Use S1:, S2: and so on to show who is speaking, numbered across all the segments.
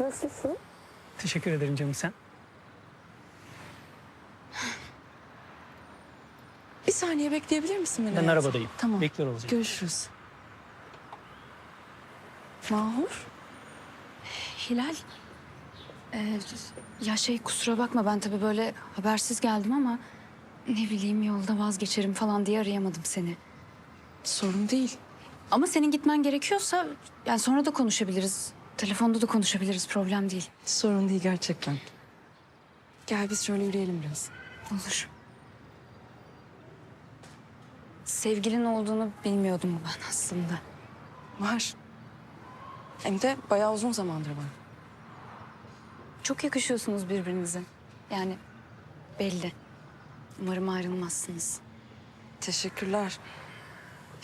S1: Nasılsın?
S2: Teşekkür ederim canım sen.
S1: Bir saniye bekleyebilir misin beni?
S2: Ben
S1: hayatım?
S2: arabadayım.
S1: Tamam.
S2: Bekliyor olacağım.
S1: Görüşürüz. Mahur?
S3: Hilal, e, ya şey kusura bakma ben tabii böyle habersiz geldim ama ne bileyim yolda vazgeçerim falan diye arayamadım seni.
S1: Sorun değil.
S3: Ama senin gitmen gerekiyorsa yani sonra da konuşabiliriz. Telefonda da konuşabiliriz problem değil.
S1: Sorun değil gerçekten. Gel biz şöyle yürüyelim biraz.
S3: Olur. Sevgilin olduğunu bilmiyordum ben aslında.
S1: Var. Hem de bayağı uzun zamandır var.
S3: Çok yakışıyorsunuz birbirinize. Yani belli. Umarım ayrılmazsınız.
S1: Teşekkürler.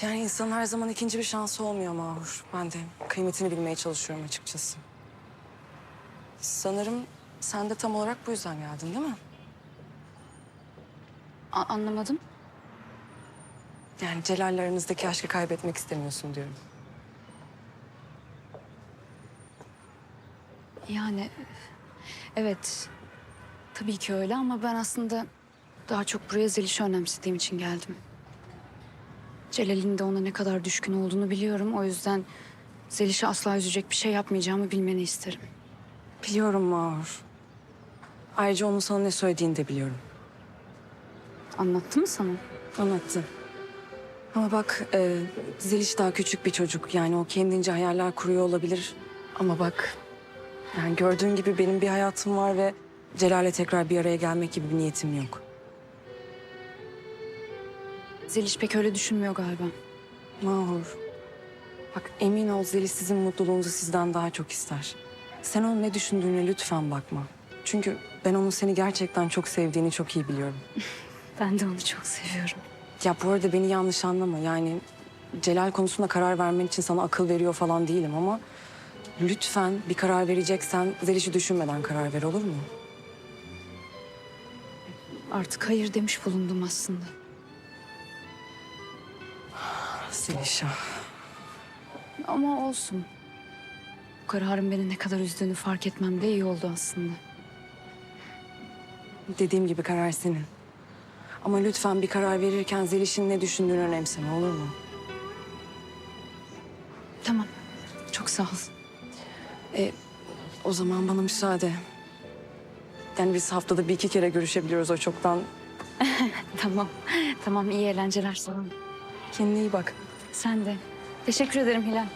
S1: Yani insanın her zaman ikinci bir şansı olmuyor Mahur. Ben de kıymetini bilmeye çalışıyorum açıkçası. Sanırım sen de tam olarak bu yüzden geldin değil mi?
S3: A- anlamadım.
S1: Yani Celal'le aranızdaki aşkı kaybetmek istemiyorsun diyorum.
S3: Yani evet tabii ki öyle ama ben aslında daha çok buraya Zeliş'i önemsediğim için geldim. Celal'in de ona ne kadar düşkün olduğunu biliyorum. O yüzden Zeliş'i asla üzecek bir şey yapmayacağımı bilmeni isterim.
S1: Biliyorum Mahur. Ayrıca onun sana ne söylediğini de biliyorum.
S3: Anlattı mı sana?
S1: Anlattı. Ama bak e, Zeliş daha küçük bir çocuk. Yani o kendince hayaller kuruyor olabilir. Ama bak yani gördüğün gibi benim bir hayatım var ve Celal'le tekrar bir araya gelmek gibi bir niyetim yok.
S3: Zeliş pek öyle düşünmüyor galiba.
S1: Mahur. Bak emin ol Zeliş sizin mutluluğunuzu sizden daha çok ister. Sen onun ne düşündüğüne lütfen bakma. Çünkü ben onun seni gerçekten çok sevdiğini çok iyi biliyorum.
S3: Ben de onu çok seviyorum.
S1: Ya bu arada beni yanlış anlama. Yani Celal konusunda karar vermen için sana akıl veriyor falan değilim ama... ...lütfen bir karar vereceksen Zeliş'i düşünmeden karar ver olur mu?
S3: Artık hayır demiş bulundum aslında.
S1: Ah.
S3: Ama olsun. Bu kararın beni ne kadar üzdüğünü fark etmem de iyi oldu aslında.
S1: Dediğim gibi karar senin. Ama lütfen bir karar verirken Zeliş'in ne düşündüğünü önemseme olur mu?
S3: Tamam. Çok sağ ol.
S1: E, o zaman bana müsaade. Yani biz haftada bir iki kere görüşebiliyoruz o çoktan.
S3: Tamam. Tamam iyi eğlenceler sana.
S1: Kendine iyi bak.
S3: Sen de. Teşekkür ederim Hilal.